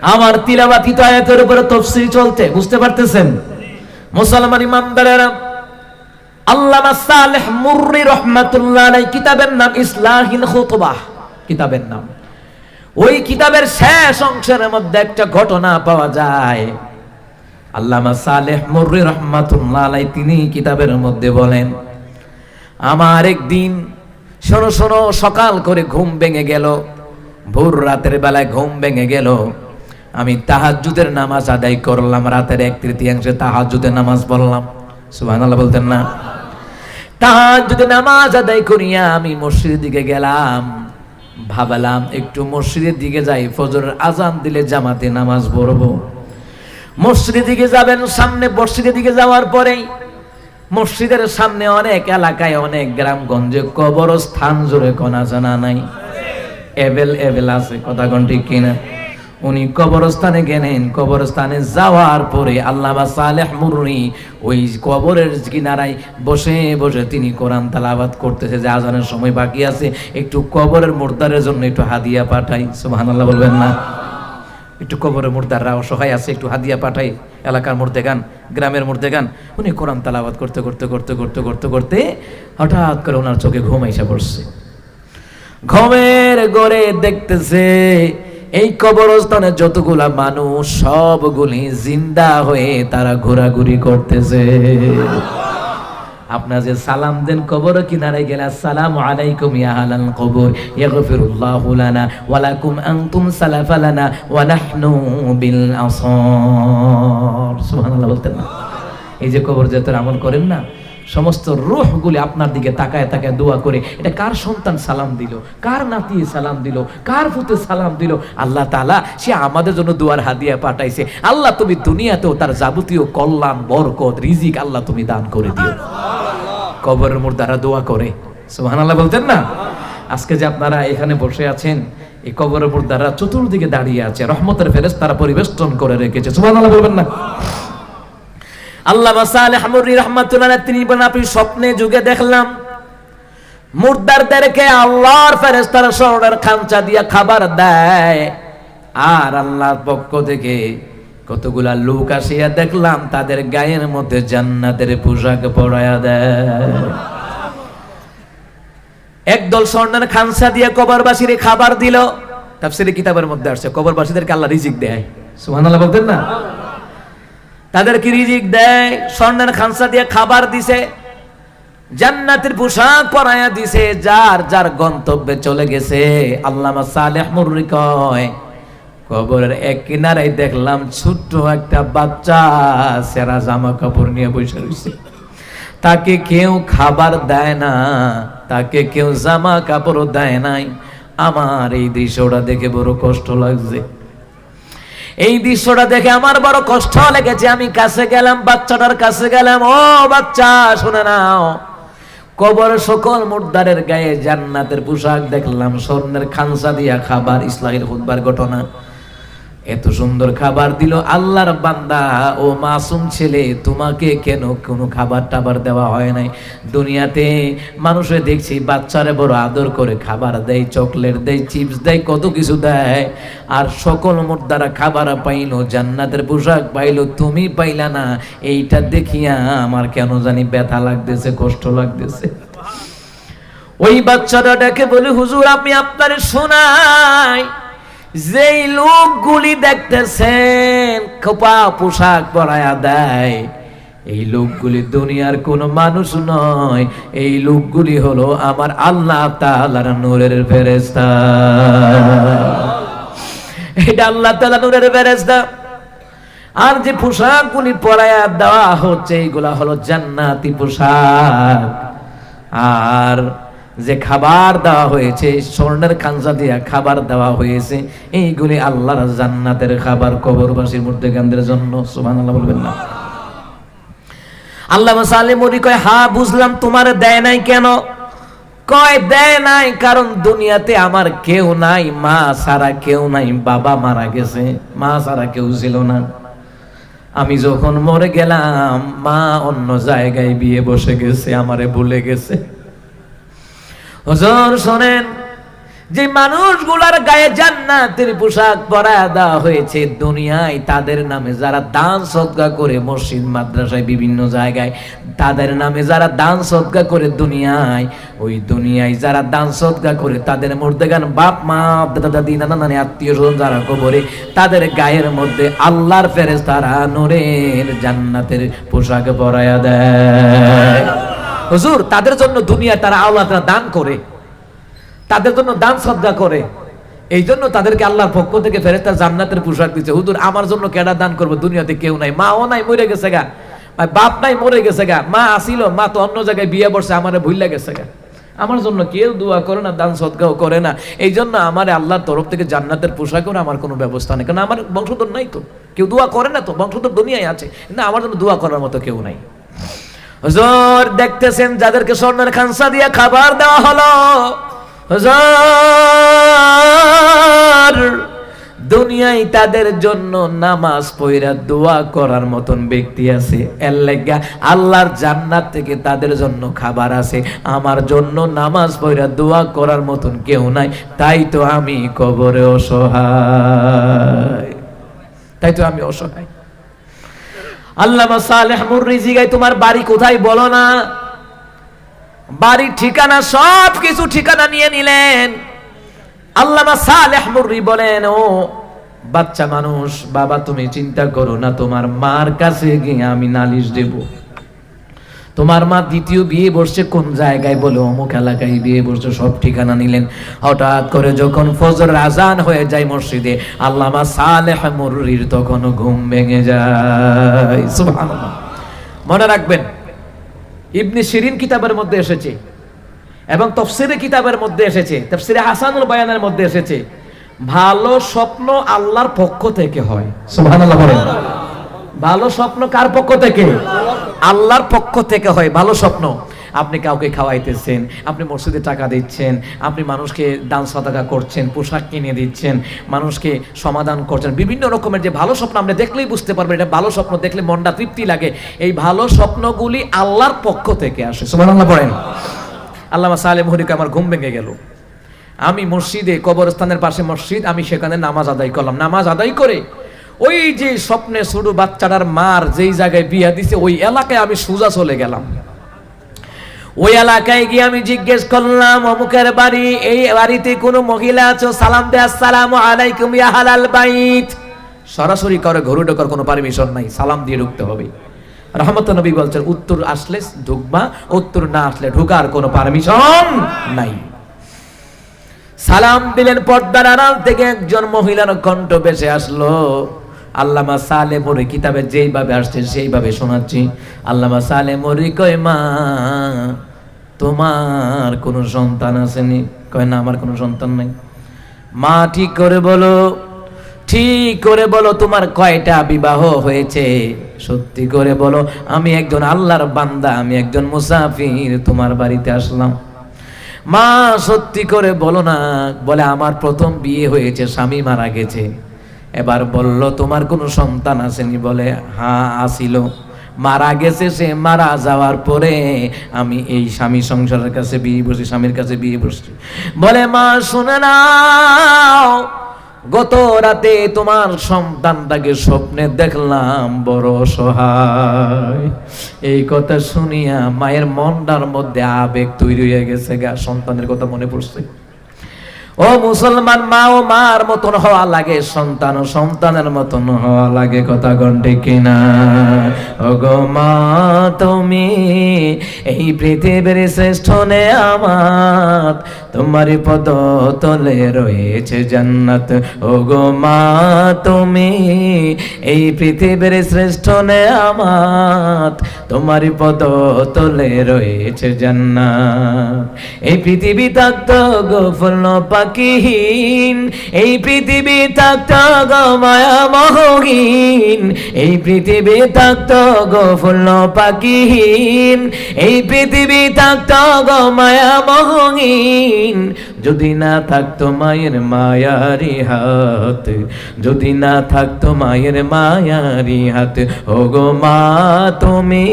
আমার তিলাবাতিত আয়াতের উপরে তফসিল চলছে বুঝতে পারতেছেন? মুসলমান ইমানদারেরা, আল্লামা সালেহ মুররি রহমাতুল্লাহ আলাইহি, কিতাবের নাম ইসলাহিল খুতবাহ কিতাবের নাম। ওই কিতাবের শেষ অংশের মধ্যে একটা ঘটনা পাওয়া যায়। আল্লামা সালেহ মুররি রহমাতুল্লাহ আলাইহি, তিনি কিতাবের মধ্যে বলেন, আমার একদিন শোনো শোনো, সকাল করে ঘুম ভেঙে গেল, ভোর রাতের বেলায় ঘুম ভেঙে গেল। আমি তাহাজ্জুদের নামাজ আদায় করলাম, রাতের এক তৃতীয়াংশে তাহাজ্জুদের নামাজ পড়লাম। সুবহানাল্লাহ বলতেন না। তাহাজ্জুদের নামাজ আদায় করিয়া আমি মসজিদের দিকে গেলাম। ভাবলাম, একটু মসজিদের দিকে যাই, ফজরের আজান দিলে জামাতে নামাজ পড়ব। মসজিদের দিকে যাবেন, সামনে মসজিদের দিকে যাওয়ার পরেই মসজিদের সামনে অনেক এলাকায়, অনেক গ্রামগঞ্জে কবরস্থান জুড়ে কোনা জানা নাই। এবেল এবেল আছে, কথা কোন ঠিক কিনা? উনি কবরস্থানে গেলেন। কবরস্থানে যাওয়ার পরে আল্লাহ সালেহ মুরনি ওই কবরের কিনারায় বসে বসে তিনি কোরআন তালাবাদ করতেছে, যে আজানের সময় বাকি আছে, একটু কবরের মুর্দারের জন্য একটু হাদিয়া পাঠাই। সুবহানাল্লাহ বলবেন না? একটু কবরের মুর্দাররা অসহায় আছে, একটু হাদিয়া পাঠাই। এলাকার মধ্যে গান, গ্রামের মধ্যে গান। উনি কোরআন তালাবাদ করতে করতে করতে করতে করতে করতে হঠাৎ করে ওনার চোখে ঘুম এসে পড়ছে। ঘুমের গড়ে দেখতেছে এই কবরস্থানে যতগুলা মানুষ, সবগুলি জিন্দা হয়ে তারা ঘোরাঘুরি করতেছে। আপনার যে সালাম দেন কবর কিনারে গেলে, আসসালামু আলাইকুম ইয়া আহলাল কবর, ইয়াগফিরুল্লাহু লানা ওয়া লাকুম আনতুম সালাফা লানা ওয়া নাহনু বিল আসর। সুবহানাল্লাহ বলতেন না। এই যে কবর যে আমল করেন না সমস্ত রুহগুলি আপনার দিকে তাকায় তাকায় দোয়া করে। এটা কার সন্তান সালাম দিল? কার নাতি সালাম দিল? কার পুতে সালাম দিল? আল্লাহ তাআলা, সে আমাদের জন্য দোয়ার হাদিয়া পাঠাইছে। আল্লাহ তুমি দুনিয়াতেও তার যাবতীয় কল্যাণ, বরকত, রিজিক আল্লাহ তুমি দান করে দিও। কবরের মোর দ্বারা দোয়া করে। সুবহানাল্লাহ বলতেন না? আজকে যে আপনারা এখানে বসে আছেন, এই কবরের মোর দ্বারা চতুর্দিকে দাঁড়িয়ে আছে। রহমতের ফেরেস তারা পরিবেষ্টন করে রেখেছে। সুবহানাল্লাহ বলবেন না? আল্লাহ সালেহ মুরি রহমাতুল্লাহ তিনি বলেন, আপনি স্বপ্নে যুগে দেখলাম, মুর্দারদেরকে আল্লাহর ফেরেশতারা শরণের খামচা দিয়া খাবার দেয়। আর আল্লাহর পক্ষ থেকে কতগুলা লোক আসিয়া দেখলাম, তাদের গায়ের মধ্যে জান্নাতের পোশাক পরায়া দেয়। একদল স্বর্ণের খামসা দিয়ে কবরবাসীর খাবার দিল। তাফসিরে কিতাবের মধ্যে আসছে, কবরবাসীদেরকে আল্লাহ রিজিক দেয়। সুবহানাল্লাহ বলতেন না? তাদেরকে রিজিক দেয়? স্বর্ণের খানসা দিয়ে খাবার দিছে, জান্নাতের পোশাক পরায়া দিছে, যার যার গন্তব্যে চলে গেছে। আল্লামা সালেহ মুররি কয়, কবরের এক কিনারায় দেখলাম ছোট্ট একটা বাচ্চা সেরা জামা কাপড় নিয়ে বসে রয়েছে। তাকে কেউ খাবার দেয় না, তাকে কেউ জামা কাপড় দেয় নাই। আমার এই দৃশ্যটা দেখে বড় কষ্ট লাগছে। এই দৃশ্যটা দেখে আমার বড় কষ্ট লেগেছে। আমি কাছে গেলাম, বাচ্চাটার কাছে গেলাম, ও বাচ্চা, শুনে নাও। কবর সকল মুর্দারের গায়ে জান্নাতের পোশাক দেখলাম, স্বর্ণের খানসা দিয়া খাবার ইসলামের হুদবার ঘটনা। এত সুন্দর খাবার দিল আল্লাহর বান্দা। ও মাসুম ছেলে, তোমাকে কেন কোনো খাবার টাবার দেওয়া হয় নাই? দুনিয়াতে মানুষে দেখছি বাচ্চারে বড় আদর করে খাবার দেয়, চকলেট দেয়, চিপস দেয়, কত কিছু দেয়। আর সকল মুর্দারা খাবার পাইলো, জান্নাতের পোশাক পাইলো, তুমি পাইলা না। এইটা দেখিয়া আমার কেন জানি ব্যথা লাগতেছে, কষ্ট লাগতেছে। ওই বাচ্চাটা ডেকে বলে, হুজুর আমি আপনার শোনাই। যেই লোকগুলি দেখতেছেন, খোপা পোশাক পরায়া দেয়। এই লোকগুলি দুনিয়ার কোন মানুষ নয়, এই লোকগুলি হলো আমার আল্লাহ তাআলার নূরের ফেরেশতা। এটা আল্লাহ তাআলা নূরের ফেরেশতা। আর যে পোশাকগুলি পরায়া দেওয়া হচ্ছে, এইগুলা হলো জান্নাতি পোশাক। আর যে খাবার দেওয়া হয়েছে, স্বর্ণের খানসা দিয়া খাবার দেওয়া হয়েছে, এইগুলি আল্লাহর জান্নাতের খাবার কবরবাসীর মধ্যে কেন্দ্রের জন্য, সুবহানাল্লাহ বলবেন না। আল্লাহ সালেম মরি কয়, হা, বুঝলাম তোমার দেয় নাই কেন? কয়, দেয় নাই, কারণ দুনিয়াতে আমার কেউ নাই, মা সারা কেউ নাই, বাবা মারা গেছে, মা সারা কেউ ছিল না। আমি যখন মরে গেলাম, মা অন্য জায়গায় বিয়ে বসে গেছে, আমারে ভুলে গেছে। হুজুর, শোনেন, যে মানুষগুলার গায়ে জান্নাতের পোশাক পরা দেওয়া হয়েছে দুনিয়ায়, তাদের নামে যারা দান সদকা করে মসজিদ, মাদ্রাসায়, বিভিন্ন জায়গায়, তাদের নামে যারা দান সদকা করে দুনিয়ায়, ওই দুনিয়ায় যারা দান সদকা করে, তাদের মধ্যে গান বাপ, মা, দাদা, দাদি, নানা, নানি, আত্মীয় স্বজন যারা কবরে, তাদের গায়ের মধ্যে আল্লাহর ফেরেস তারা নূরের জান্নাতের পোশাক পরায়া দেয়। হুজুর, তাদের জন্য দুনিয়ায় তারা আল্লাহ দান করে। তাদের জন্য দান সদ্গা করে। এই জন্য তাদেরকে আল্লাহর পক্ষ থেকে ফেরেস্তার জান্নাতের পোশাক দিচ্ছে। হুজুর, আমার জন্য কেডা দান করব? দুনিয়াতে কেউ নাই। মাও নাই, মরে গেছে গা। বাপ নাই, মরে গেছে গা। মা আসিল, মা তো অন্য জায়গায় বিয়ে বসছে, আমার ভুললে গেছে গা। আমার জন্য কেউ দোয়া করে না, দান সদগাও করে না। এই জন্য আমার আল্লাহর তরফ থেকে জান্নাতের পোশাকের আমার কোনো ব্যবস্থা নেই। কারণ আমার বংশধর নাই তো। কেউ দোয়া করে না তো, বংশধর দুনিয়ায় আছে। না, আমার জন্য দোয়া করার মতো কেউ নাই। হুজুর, দেখতেছেন যাদেরকে স্বর্ণের খানসা দিয়ে খাবার দেওয়া হলো? হুজুর, দুনিয়ায় তাদের জন্য নামাজ পয়রা দোয়া করার মতন ব্যক্তি আছে। এর লাগা আল্লাহর জান্নাত থেকে তাদের জন্য খাবার আছে। আমার জন্য নামাজ পয়রা দোয়া করার মতন কেউ নাই। তাই তো আমি কবরে অসহায়। তাই তো আমি অসহায়। আল্লামা সালেহ গাই, তোমার বাড়ি কোথায় বলো না? বাড়ির ঠিকানা সব কিছু ঠিকানা নিয়ে নিলেন। আল্লামা সালেহ মুররি বলেন, ও বাচ্চা মানুষ, বাবা তুমি চিন্তা করো না, তোমার মার কাছে গিয়ে আমি নালিশ দেব। তোমার মা দ্বিতীয় বিয়ে বসছে কোন জায়গায় বলে? অমুক এলাকায় বিয়ে বসছে, সব ঠিকানা নিলেন। হঠাৎ করে যখন ফজর আজান হয়ে যায় মসজিদে, আল্লামা সালেহ মুররির তখন ঘুম ভেঙে যায়। মনে রাখবেন, ইবনে শিরিন কিতাবের মধ্যে এসেছে এবং তফসিরে কিতাবের মধ্যে এসেছে, তফসিরে হাসানুল বায়ানের মধ্যে এসেছে, ভালো স্বপ্ন আল্লাহর পক্ষ থেকে হয়। ভালো স্বপ্ন কার পক্ষ থেকে? আল্লাহর পক্ষ থেকে হয়, ভালো স্বপ্ন। আপনি কাউকে খাওয়াইতেছেন, আপনি মসজিদে টাকা দিচ্ছেন, আপনি মানুষকে দান সদাকা করছেন, পোশাক কিনে দিচ্ছেন, মানুষকে সমাধান করছেন, বিভিন্ন রকমের যে ভালো স্বপ্ন আমরা দেখলেই বুঝতে পারবেন, এটা ভালো স্বপ্ন দেখলে মনটা তৃপ্তি লাগে। এই ভালো স্বপ্নগুলি আল্লাহর পক্ষ থেকে আসে। সুবহানাল্লাহ, পড়েন। আল্লামা সালেম হরিকে আমার ঘুম ভেঙে গেল। আমি মসজিদে কবরস্থানের পাশে মসজিদ, আমি সেখানে নামাজ আদায় করলাম। নামাজ আদায় করে ওই যে স্বপ্নে ছোট বাচ্চাটার মার যেই জায়গায় বিয়া দিছে, ওই এলাকায় আমি সোজা চলে গেলাম। ওই এলাকায় গিয়ে আমি জিজ্ঞেস করলাম, অমুকের বাড়ি? এই বাড়িতে কোনো মহিলা আছো? সালাম দে, আসসালামু আলাইকুম, ইয়া হালাল বাইত। সরাসরি করে ঘরু ঢোকার কোনো পারমিশন নাই, সালাম দিয়ে ঢুকতে হবে। রহমত নবী বলছেন, উত্তর আসলে ঢুকবা, উত্তর না আসলে ঢুকার কোনো পারমিশন নাই। সালাম দিলেন, পর্দার আড়াল থেকে একজন মহিলার কণ্ঠ বেসে আসলো। আল্লামা সালে মরি কিতাবে যেইভাবে আসছে সেইভাবে শোনাচ্ছি। আল্লামা সালে মরি কয়, মা, তোমার কোনো সন্তান আসেনি? কয়, না, আমার কোনো সন্তান নাই। মা, ঠিক করে বলো, ঠিক করে বলো, তোমার কয়টা বিবাহ হয়েছে? সত্যি করে বলো, আমি একজন আল্লাহর বান্দা, আমি একজন মুসাফির, তোমার বাড়িতে আসলাম। মা, সত্যি করে বলো না। বলে, আমার প্রথম বিয়ে হয়েছে, স্বামী মারা গেছে। এবার বলল, তোমার কোনো সন্তান আসেনি? বলে হ্যাঁ আসিল। মারা গেছে সে, মারা যাওয়ার পরে আমি এই স্বামী সংসারের কাছে বিয়ে বসি, স্বামীর কাছে বিয়ে বসছি। বলে, মা, শুনে নাও, গত রাতে তোমার সন্তানটাকে স্বপ্নে দেখলাম, বড় সহায় এই কথা শুনিয়া মায়ের মনটার মধ্যে আবেগ তৈরি হয়ে গেছে গা, সন্তানের কথা মনে পড়ছে। ও মুসলমান মা ও মার মতন হওয়া লাগে, সন্তান ও সন্তানের মতন হওয়া লাগে, কথা গন্ডে কিনা? ও গো মা, তুমি এই পৃথিবীর শ্রেষ্ঠ নে আমার তোমার পদ তলে রয়েছে জান্নাত। ও গো মা, তুমি এই পৃথিবীর শ্রেষ্ঠ নে আমার তোমার পদ তলে রয়েছে জান্নাত। এই পৃথিবী থাকত গো ফুল পাখিহীন। এই পৃথিবী থাকত গো মায়া মহহীন। এই পৃথিবী থাকত গো ফুল পাখিহীন। এই পৃথিবী থাকত গো মায়া মহহীন। দিন যদি না থাকতো মায়ের মায়ারি হাত, যদি না থাকতো মায়ের মায়ারি হাত ও গো মা তুমি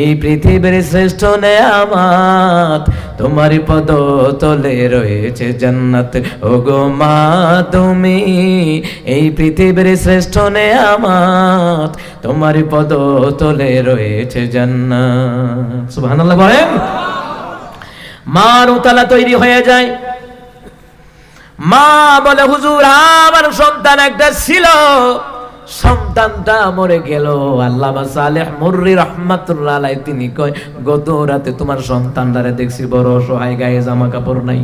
এই পৃথিবীর শ্রেষ্ঠ নেয়ামাত, তোমার পদ তলে রয়েছে জান্নাত ও গো মা তুমি এই পৃথিবীর শ্রেষ্ঠ নেয়ামাত, তোমার পদ তলে রয়েছে জান্নাত। সুবহানাল্লাহ বলেন? মার উতালা তৈরি হয়ে যায়। মা বলে, হুজুর, আমার সন্তান একটা ছিল। সন্তানটা মরে গেল। আল্লাহ সালেহ মুর্রি রহমাতুল্লাহ তিনি কয়, গত রাতে তোমার সন্তানটারে দেখছি বড় অসহায়, গায়ে জামা কাপড় নাই।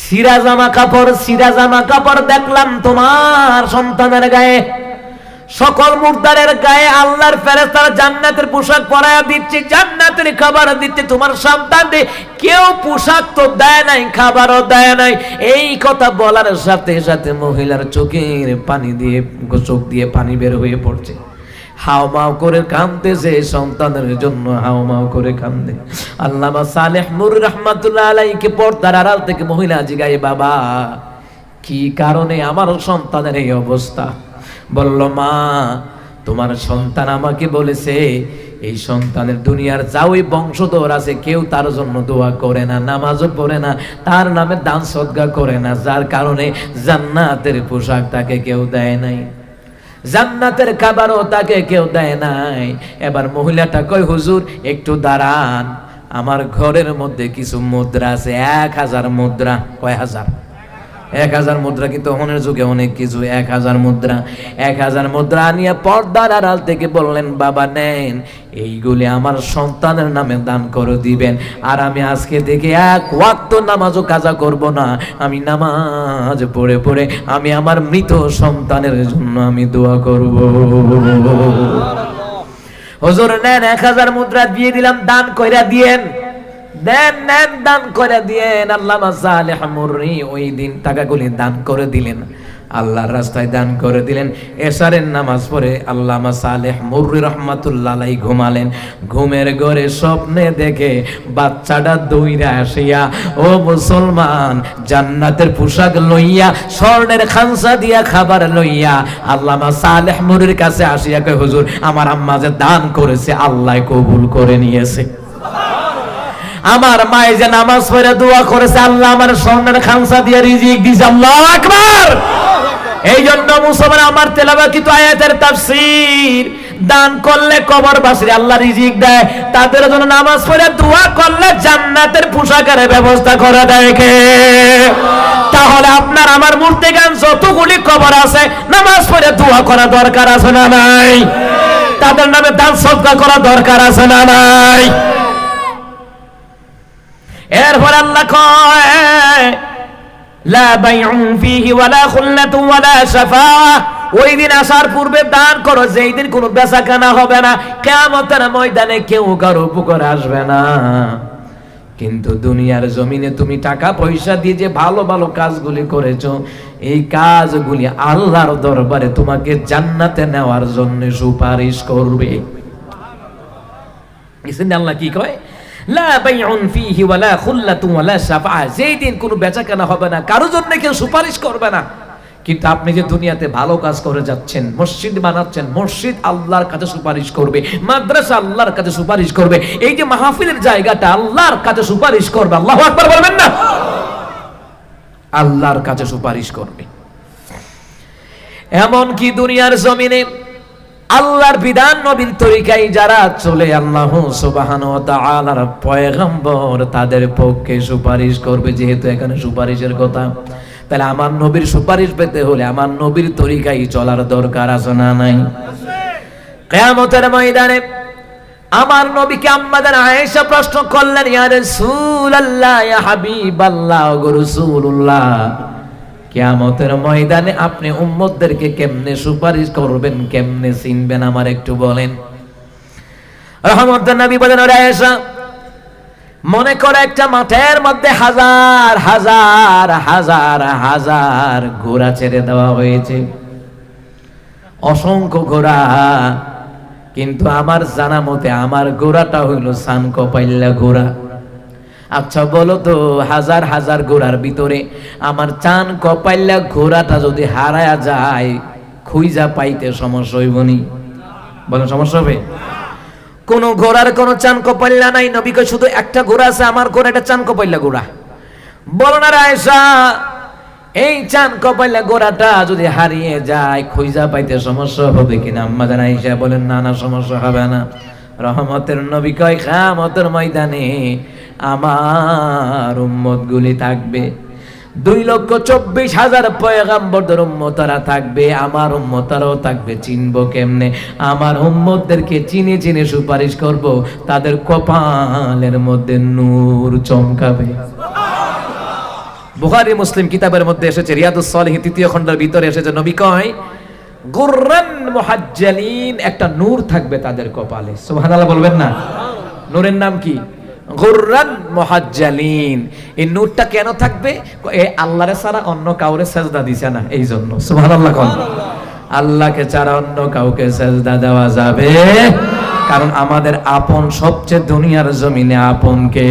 সিরা জামা কাপড় সিরা জামা কাপড় দেখলাম তোমার সন্তানের গায়ে। সকল মুর্দারের গায়ে আল্লাহর ফেরেস্তারা জান্নাতের পোশাক পরায়া দিচ্ছে, জান্নাতের খাবার দিচ্ছে, তোমার সন্তান কেউ পোশাক তো দেয় নাই, খাবারও দেয় নাই। এই কথা বলার সাথে সাথে মহিলার চোখের পানি দিয়ে, চোখ দিয়ে পানি বের হয়ে পড়ছে। হাও মাও করে কাঁদতেছে সন্তানের জন্য হাও মাও করে কান্দে আল্লামা সালেহ মুর রহমাতুল্লাহ আলাইকে পর্দার আড়াল থেকে মহিলা জিগাই বাবা, কি কারণে আমার সন্তানের এই অবস্থা? বলল, মা, তোমার সন্তান আমাকে বলেছে, এই সন্তানের দুনিয়ার যা ওই বংশধর আছে, কেউ তার জন্য দোয়া করে না, নামাজও পড়ে না, তার নামে দান সদ্গা করে না, যার কারণে জান্নাতের পোশাক তাকে কেউ দেয় নাই। জান্নাতের খাবারও তাকে কেউ দেয় নাই। এবার মহিলাটা কয়, হুজুর, একটু দাঁড়ান, আমার ঘরের মধ্যে কিছু মুদ্রা আছে, এক হাজার মুদ্রা। কয়, হাজার? এক হাজার মুদ্রা কিন্তু তখনের যুগে অনেক কিছু? এক হাজার মুদ্রা। এক হাজার মুদ্রা নিয়ে পর্দার আড়াল থেকে বললেন, বাবা, নেন, এইগুলি আমার সন্তানের নামে দান করে দিবেন। আর আমি আজকে থেকে এক ওয়াক্ত নামাজও কাজা করব না। আমি নামাজ পড়ে পড়ে আমি আমার মৃত সন্তানের জন্য আমি দোয়া করব। হজুর, নেন, এক হাজার মুদ্রা দিয়ে দিলাম, দান কইরা দিয়েন। দেন, নেন, দান করে দিয়েন। আল্লাহ সালেহ মুররি ওই দিন টাকাগুলি দান করে দিলেন। আল্লাহর রাস্তায় দান করে দিলেন। এসারের নামাজ পড়ে আল্লামা সালেহ মুররি রহমাতুল্লাহ ঘুমালেন। ঘুমের ঘরে স্বপ্নে দেখে বাচ্চাটা দইরা আসিয়া, ও মুসলমান, জান্নাতের পোশাক লইয়া, স্বর্ণের খানসা দিয়া খাবার লইয়া আল্লামা সালেহ মুরির কাছে আসিয়া কয়, হুজুর, আমার আম্মা যে দান করেছে, আল্লাহ কবুল করে নিয়েছে। আমার মায়ে যে নামাজ পড়ে দোয়া করেছে, আল্লাহ আমার স্বর্ণের খানসা দিয়ে রিজিক দিয়েছে। আল্লাহ আকবার! এই জন্য মুসলমান, আমার তেলাবা তেলাবাকিত আয়াতের তাফসীর, দান করলে কবর বাসরে আল্লাহ রিজিক দেয়। তাদের জন্য নামাজ পড়ে দোয়া করলে জান্নাতের পোশাকের ব্যবস্থা করে দেয় কে? তাহলে আপনার, আমার মূর্তি গান যতগুলি কবর আছে, নামাজ পড়ে দোয়া করা দরকার আছে না নাই? তাদের নামে দান সদকা করা দরকার আছে না নাই? এরপর আল্লাহ কিন্তু দুনিয়ার জমিনে তুমি টাকা পয়সা দিয়ে যে ভালো ভালো কাজগুলি করেছ, এই কাজগুলি আল্লাহর দরবারে তোমাকে জান্নাতে নেওয়ার জন্য সুপারিশ করবে। আল্লাহ কি কয়? লা বাইউন হবে না, কারও জন্য কেউ সুপারিশ করবে না। কিন্তু আপনি যে দুনিয়াতে ভালো কাজ করে যাচ্ছেন, মসজিদ বানাচ্ছেন, মসজিদ আল্লাহর কাছে সুপারিশ করবে, মাদ্রাসা আল্লাহর কাছে সুপারিশ করবে, এই যে মাহফিলের জায়গাটা আল্লাহর কাছে সুপারিশ করবে, আল্লাহ বলবেন না? আল্লাহর কাছে সুপারিশ করবে। এমন কি দুনিয়ার জমিনে আল্লাহর বিধান নবীর তরিকায় যারা চলে, আল্লাহ সুবাহান তাআলার পয়গম্বর তাদের পক্ষে সুপারিশ করবে, যেহেতু এখানে সুপারিশের কথা। তাহলে আমার নবীর সুপারিশ পেতে হলে আমার নবীর তরিকায় চলার দরকার আছে না নাই? কেয়ামতের ময়দানে আমার নবীকে আম্মাদের আয়েশা প্রশ্ন করলেন, ইয়া রাসূলুল্লাহ, ইয়া হাবিবাল্লাহ গো রাসূলুল্লাহ কিয়ামতের ময়দানে আপনি উম্মতদেরকে কেমনে সুপারিশ করবেন, কেমনে চিনবেন আমার একটু বলেন। বলেন মনে করে একটা মাঠের মধ্যে হাজার হাজার হাজার হাজার ঘোড়া ছেড়ে দেওয়া হয়েছে। অসংখ্য ঘোড়া, কিন্তু আমার জানা মতে আমার ঘোড়াটা হইল সান কপাইল্লা ঘোড়া। আচ্ছা বলো তো, হাজার হাজার ঘোড়ার ভিতরে আমার চান কপাইলা ঘোড়াটা যদি হারায়া যায়, খুইজা পাইতে সমস্যা হইব নি? বলেন, সমস্যা হবে? কোন ঘোড়ার কোন চান কপাইলা নাই নবীকে শুধু একটা ঘোড়া আছে, আমার ঘোড়া, এটা চান কপাইলা ঘোড়া। বলো না রায়সা এই চান কপাইলা গোড়াটা যদি হারিয়ে যায় খুঁজা পাইতে সমস্যা হবে কিনা? আম্মা জানা বলেন, না না, সমস্যা হবে না। রহমতের নবী কয়, খামতের ময়দানে আমার উম্মত গুলি থাকবে। দুই লক্ষ চব্বিশ হাজার পয়গাম্বরদের উম্মতারা থাকবে, আমার উম্মতারাও থাকবে। চিনবো কেমনে? আমার উম্মতদেরকে চিনে চিনে সুপারিশ করব, তাদের কপালের মধ্যে নূর চমকাবে। বুখারী, মুসলিম কিতাবের মধ্যে এসেছে, রিয়াদুস সালিহ তৃতীয় খণ্ডের ভিতরে এসেছে, নবী কয়, গুররান মুহাজ্জালিন একটা নূর থাকবে তাদের কপালে। সুবহানাল্লাহ বলবেন না? নূরের নাম কি? গুররান মহাজ্জালিন। এই নূরটা কেন থাকবে? এ আল্লাহরে ছাড়া অন্য কাউরে সেজদা দিছে না, এই জন্য। সুবহানাল্লাহ কন। আল্লাহকে ছাড়া অন্য কাউকে সেজদা দেওয়া যাবে? কারণ আমাদের আপন সবচেয়ে দুনিয়ার জমিনে আপন কে